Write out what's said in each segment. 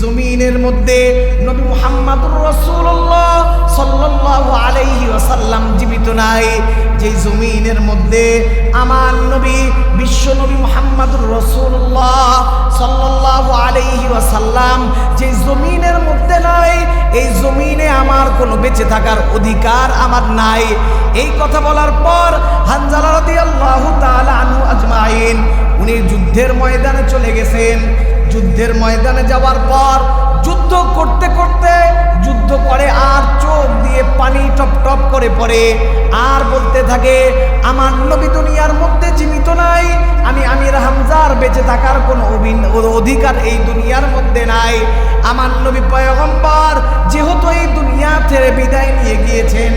জমিনের মধ্যে নবী মুহাম্মদুর রাসূলুল্লাহ সাল্লাল্লাহু আলাইহি ওয়াসাল্লাম জীবিত নাই। যে জমিনের মধ্যে আমার নবী, বিশ্ব নবী মুহাম্মদুর রাসূলুল্লাহ সাল্লাল্লাহু আলাইহি ওয়াসাল্লাম যে জমিনের মধ্যে নাই, এই জমিনে আমার কোনো বেঁচে থাকার অধিকার আমার নাই। এই কথা বলার পর হানজালা রাদিয়াল্লাহু তাআলা আনহু আজমাইন, উনি যুদ্ধের ময়দানে চলে গেছেন। যুদ্ধের ময়দানে যাওয়ার পর যুদ্ধ করতে করতে যুদ্ধ করে আর চোখ দিয়ে পানি টপ টপ করে পড়ে। আর বলতে থাকে, আমার নবী দুনিয়ার মধ্যে জীবিত নাই। আমি আমির হামজার বেঁচে থাকার কোনো অধিকার এই দুনিয়ার মধ্যে নাই। আমার নবী পয়গম্বর যেহেতু এই দুনিয়া ছেড়ে বিদায় নিয়ে গিয়েছেন,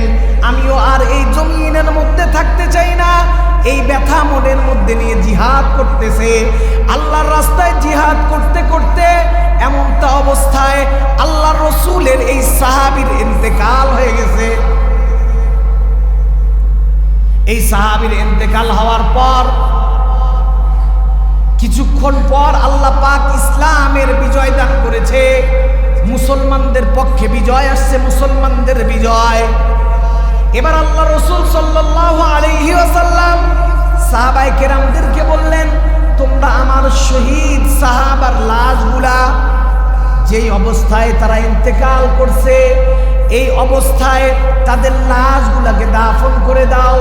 আমিও আর এই জমিনের মধ্যে থাকতে চাই না। এই ব্যথা মনের মধ্যে নিয়ে জিহাদ করতেছে। অবস্থায় আল্লাহ রসুলের এই সাহাবির ইন্তেকাল হয়ে গেছে। এই সাহাবির ইন্তেকাল হওয়ার পর, কিছুক্ষণ পর আল্লাহ পাক ইসলামের বিজয় দান করেছে। মুসলমানদের পক্ষে বিজয় আসছে, মুসলমানদের বিজয়। এবার আল্লাহ রসুল সাল্লাল্লাহু আলাইহি ওয়াসাল্লাম সাহাবাই কেরামদেরকে বললেন, তোমরা আমার শহীদ সাহাবার লাশগুলা যেই অবস্থায় তারা ইন্তেকাল করছে, এই অবস্থায় তাদের লাশগুলাকে দাফন করে দাও।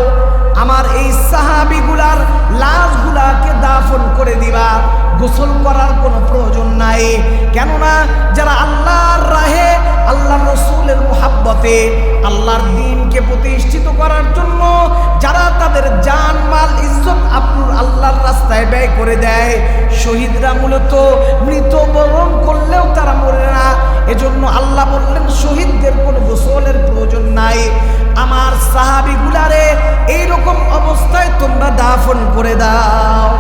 আমার এই সাহাবিগুলার লাশগুলাকে দাফন করে দিবা। গোসল করার কোনো প্রয়োজন নাই। কেননা যারা আল্লাহর রাহে আল্লাহ রসুলের মোহাব্বতে, আল্লাহর দিনকে প্রতিষ্ঠিত করার জন্য যারা তাদের জান মাল ইজ্জত আপনার আল্লাহর রাস্তায় ব্যয় করে দেয়, শহীদরা মূলত মরে না এজন্য আল্লাহ বললেন, শহীদদের কোনো গোসলের প্রয়োজন নাই। আমার সাহাবিগুলারে এইরকম অবস্থায় তোমরা দাফন করে দাও।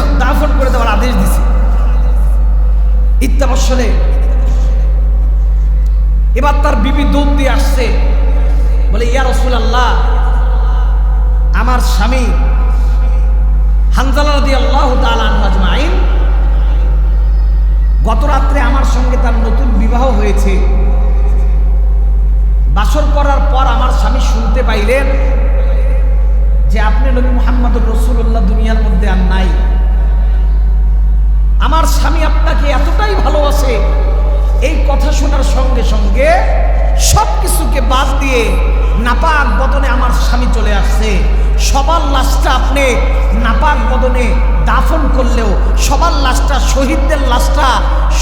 দাফন করে দেওয়ার আদেশ দিছে। ইত্যাবসলে এবার তার বিবি দৌড় দিয়ে আসছে। বলে, ইয়া রসুল আল্লাহ আমার স্বামী হানজালা দিয়ে আল্লাহ আজমাইন হয়েছে বাসর করার পর আমার স্বামী শুনতে পাইলেন যে আপনি নবী মোহাম্মদ রসুল্লাহ দুনিয়ার মধ্যে আর নাই। আমার স্বামী আপনাকে এতটাই ভালোবাসে, এই কথা শোনার সঙ্গে সঙ্গে সব কিছুকে বাদ দিয়ে নাপাক বদনে আমার স্বামী চলে আসছে। সবার লাশটা আপনি নাপাক বদনে দাফন করলেও সবার লাশটা, শহীদদের লাশটা,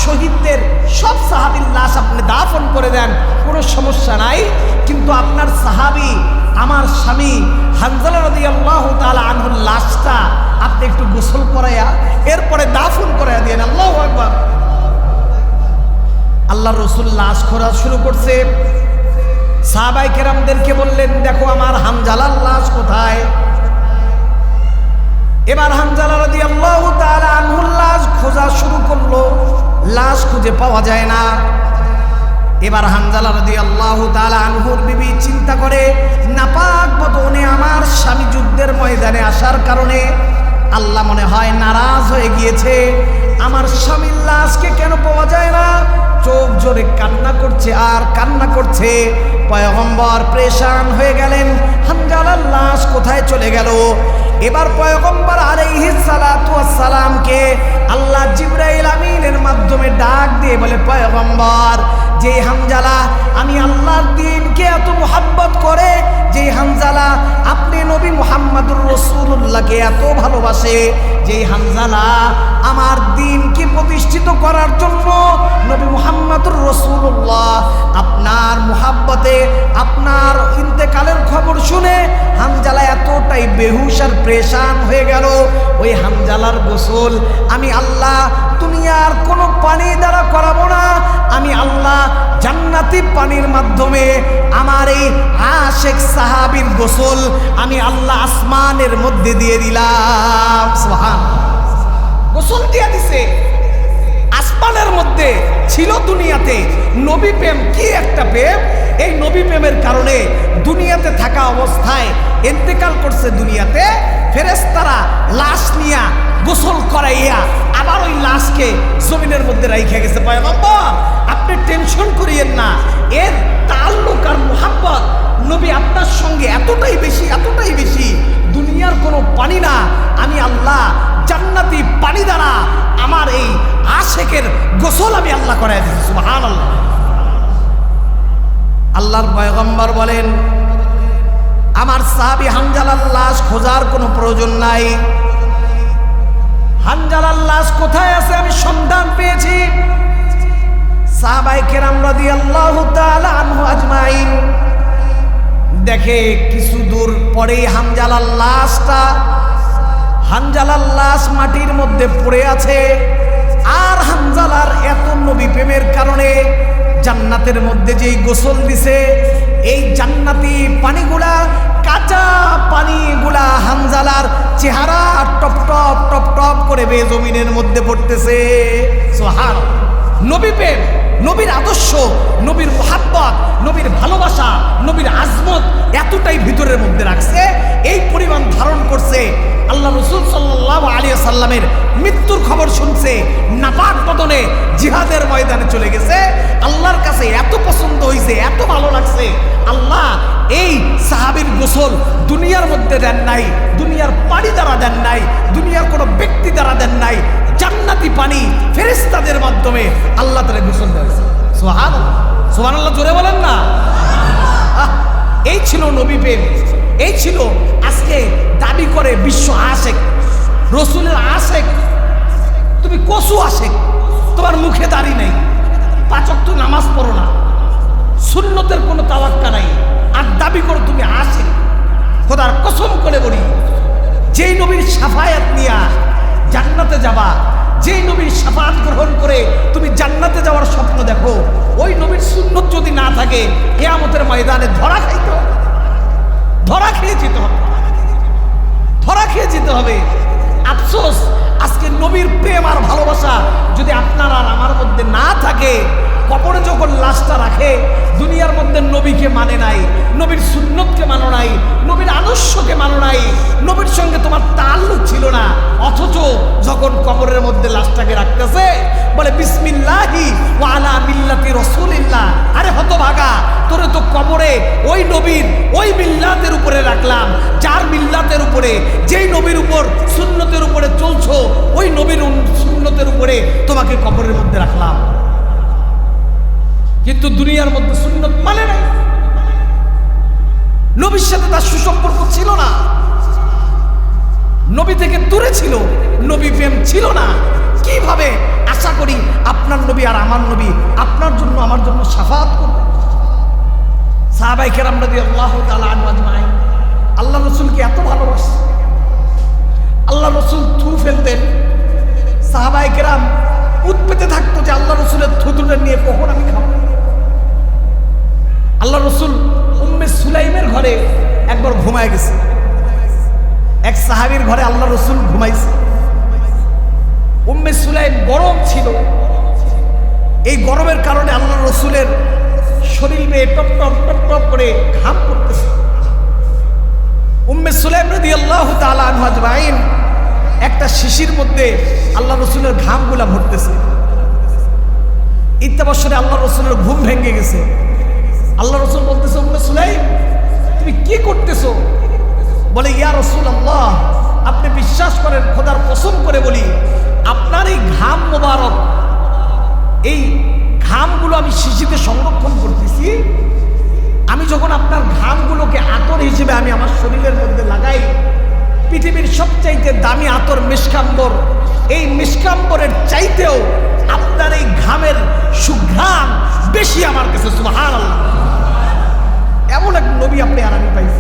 শহীদদের সব সাহাবির লাশ আপনি দাফন করে দেন, কোনো সমস্যা নাই। কিন্তু আপনার সাহাবি, আমার স্বামী হানজালা রদি আল্লাহ তালা আনহুর লাশটা আপনি একটু গোসল করাইয়া, এরপরে দাফন করাইয়া দিয়ে আল্লাহ একবার আল্লাহ রসুল লাশ খোরা শুরু করছে। সাহাবাই কেরামদেরকে বললেন, দেখো আমার হামজালার লাশ কোথায়? এবার হামজালা রদি আল্লাহ তালা আনহুর লাশ খোঁজা শুরু করল, লাশ খুঁজে পাওয়া যায় না। এবার হানজালা রদি আল্লাহ তালা আনহুর বিবি চিন্তা করে, নাপাক বদনে আমার স্বামী যুদ্ধের ময়দানে আসার কারণে আল্লাহ মনে হয় নারাজ হয়ে গিয়েছে। আমার স্বামীর লাশকে কেন পাওয়া যায় না? চোখ জোরে কান্না করছে আর কান্না করছে। পয়গম্বর প্রেশান হয়ে গেলেন। হানজালার লাশ কোথায় চলে গেল? এবার পয়গম্বর সালামকে আল্লাহ জিব্রাইল আমিনের মাধ্যমে ডাক দিয়ে বলে, পয়গম্বর যে হামজালা, আমি আল্লাহর দিনকে এত মোহাম্মত করে, যে হামজালা, আপনি নবী মোহাম্মদুর রসুল্লাহকে এত ভালোবাসে, যে হামজালা আমার দিনকে প্রতিষ্ঠিত করার জন্য নবী মোহাম্মদুর রসুল্লাহ আপনার মোহাব্বতে, আপনার এতটাই বেহুশ আর প্রেশান হয়ে গেল। ওই হামজালার গোসল, আমি আল্লাহ দুনিয়ার কোনো পানি দ্বারা করাবো না। আমি আল্লাহ জান্নাতি পানির মাধ্যমে আমার এই আশেখ সাহাবির গোসল আমি আল্লাহ আসমানের মধ্যে দিয়ে দিলাম। সোহান গোসল দিয়ে দিছে। আসমানের মধ্যে ছিল দুনিয়াতে। নবী প্রেম কি একটা প্রেম? এই নবী প্রেমের কারণে দুনিয়াতে থাকা অবস্থায় ইন্তেকাল করছে দুনিয়াতে। ফেরেস্তারা লাশ নিয়া গোসল করাইয়া আবার ওই লাশকে জমিনের মধ্যে রাইখা গেছে। পয়গম্বর, আপনি টেনশন করিয়েন না। এর তাল্লুক আর মোহাম্মত নবী আপনার সঙ্গে এতটাই বেশি এতটাই বেশি। দুনিয়ার কোনো পানি না। আমি আল্লাহ জান্নাতি পানি দ্বারা আমার এই আশেকের গোসল আমি আল্লাহ করাই দিচ্ছি সুবহান আল্লাহ আল্লাহর পয়গম্বর বলেন, আমার সাহাবি হানজালার লাশ খোঁজার কোনো প্রয়োজন নাই। হানজালার লাশ কোথায় আছে আমি সন্ধান পেয়েছি। সাহাবাই কেরাম রাদিয়াল্লাহু তাআলা আনহু আজমাইন। দেখে কিছু দূর পরেই হানজালার লাশটা হানজালার লাশ মাটির মধ্যে পড়ে আছে। আর হানজালার এত নবী প্রেমের কারণে জান্নাতের মধ্যে যেই গোসল দিছে, এই জান্নাতি পানিগুলা, কাঁচা পানিগুলা হানজালার চেহারা টপ টপ টপ টপ করে বে জমিনের মধ্যে পড়তেছে। সোহার নবী প্রেম। নবীর আদর্শ, নবীর মোহাব্বত, নবীর ভালোবাসা, নবীর আজমত এতটাই ভিতরের মধ্যে রাখছে। এই পরিমাণ ধারণ করছে আল্লাহ রসুল সাল্লাহ আলী সাল্লামের মৃত্যুর খবর শুনছে, নাপাক বদনে জিহাদের ময়দানে চলে গেছে। আল্লাহর কাছে এত পছন্দ হয়েছে এত ভালো লাগছে। আল্লাহ এই সাহাবির গোসল দুনিয়ার মধ্যে দেন নাই, দুনিয়ার পাড়ি দ্বারা দেন নাই, দুনিয়ার কোনো ব্যক্তি দ্বারা দেন নাই। জান্নাতি পানি ফেরেস্তাদের মাধ্যমে আল্লাহ তারা গোসল দিয়েছে। সোহান সোহান আল্লাহ জোরে বলেন না। এই ছিল নবী প্রেম। এই ছিল আজকে দাবি করে বিশ্ব আশেক। রসুলের আশেক। তুমি কসু আশেক। তোমার মুখে দাড়ি নেই। পাচক তো নামাজ পড়ো না। সুন্নতের কোনো তাওয়াক্কা নাই। আর দাবি করো তুমি আশেক। খোদার কসম করে বলি, যেই নবীর সাফায়াত নিয়া জান্নাতে যাবা। যেই নবীর সাফাত গ্রহণ করে তুমি জান্নাতে যাওয়ার স্বপ্ন দেখো, ওই নবীর সুন্নত যদি না থাকে, কেয়ামতের ময়দানে ধরা খাইতে হবে। ধরা খেয়ে যেতে হবে। ধরা খেয়ে যেতে হবে। আফসোস, আজকে নবীর প্রেম আর ভালোবাসা যদি আপনার আর আমার মধ্যে না থাকে কবরে যখন লাশটা রাখে, দুনিয়ার মধ্যে নবীকে মানে নাই, নবীর সুন্নতকে মানো নাই, নবীর আদর্শকে মানো নাই, নবীর সঙ্গে তোমার তাল্লুক ছিল না, অথচ যখন কবরের মধ্যে লাশটাকে রাখতেছে, বলে, বিসমিল্লাহি ওয়ালা মিল্লাতি রসুলিল্লাহ। আরে হতভাগা, তোরে তো কবরে ওই নবীর, ওই মিল্লাতের উপরে রাখলাম। যার মিল্লাতের উপরে, যেই নবীর উপর সুন্নতের উপরে চলছো, ওই নবীর সুন্নতের উপরে তোমাকে কবরের মধ্যে রাখলাম। কিন্তু দুনিয়ার মধ্যে সুন্নত মানে নাই। নবীর সাথে তার সুসম্পর্ক ছিল না। নবী থেকে দূরে ছিল, নবী প্রেম ছিল না। কীভাবে আশা করি আপনার নবী আর আমার নবী আপনার জন্য, আমার জন্য সাফাত করবে? সাহাবাই কেরাম নদী আল্লাহ আজমাই আল্লাহ রসুলকে এত ভালোবাসে। আল্লাহ রসুল থু ফেলতেন। সাহাবাই কেরাম উৎপেতে থাকতো যে আল্লাহ রসুলের থুতুটা নিয়ে কখন আমি খাব? আল্লাহ রসুল উম্মে সুলাইমের ঘরে একবার ঘুমায় গেছে। সাহাবীর ঘরে আল্লাহ রসুল ঘুমাইছে। উম্মে গরম ছিল। এই গরমের কারণে আল্লাহ রসুলের শরীর বেয়ে টপ টপ টপ টপ করে ঘাম করতেছে উম্মে সুলাইম রদি আল্লাহ তালাইন একটা শিশির মধ্যে আল্লাহ রসুলের ঘামগুলা ভরতেছে। ইত্যাবসরে আল্লাহ রসুলের ঘুম ভেঙে গেছে। আল্লাহ রসুল বলতেছে, উম্মে সুলাইম, তুমি কি করতেছো? বলে, ইয়া রসুল আল্লাহ আপনি বিশ্বাস করেন, খোদার কসম করে বলি, আপনার এই ঘাম মোবারক, এই ঘামগুলো আমি শিশিতে সংরক্ষণ করতেছি। আমি যখন আপনার ঘামগুলোকে আতর হিসেবে আমি আমার শরীরের মধ্যে লাগাই, পৃথিবীর সবচাইতে দামি আতর মিষ্কাম্বর, এই মিসকাম্বরের চাইতেও আপনার এই ঘামের সুঘ্রাণ বেশি আমার কাছে সুহান এমন এক নবী আপনি আর আমি পাইছি।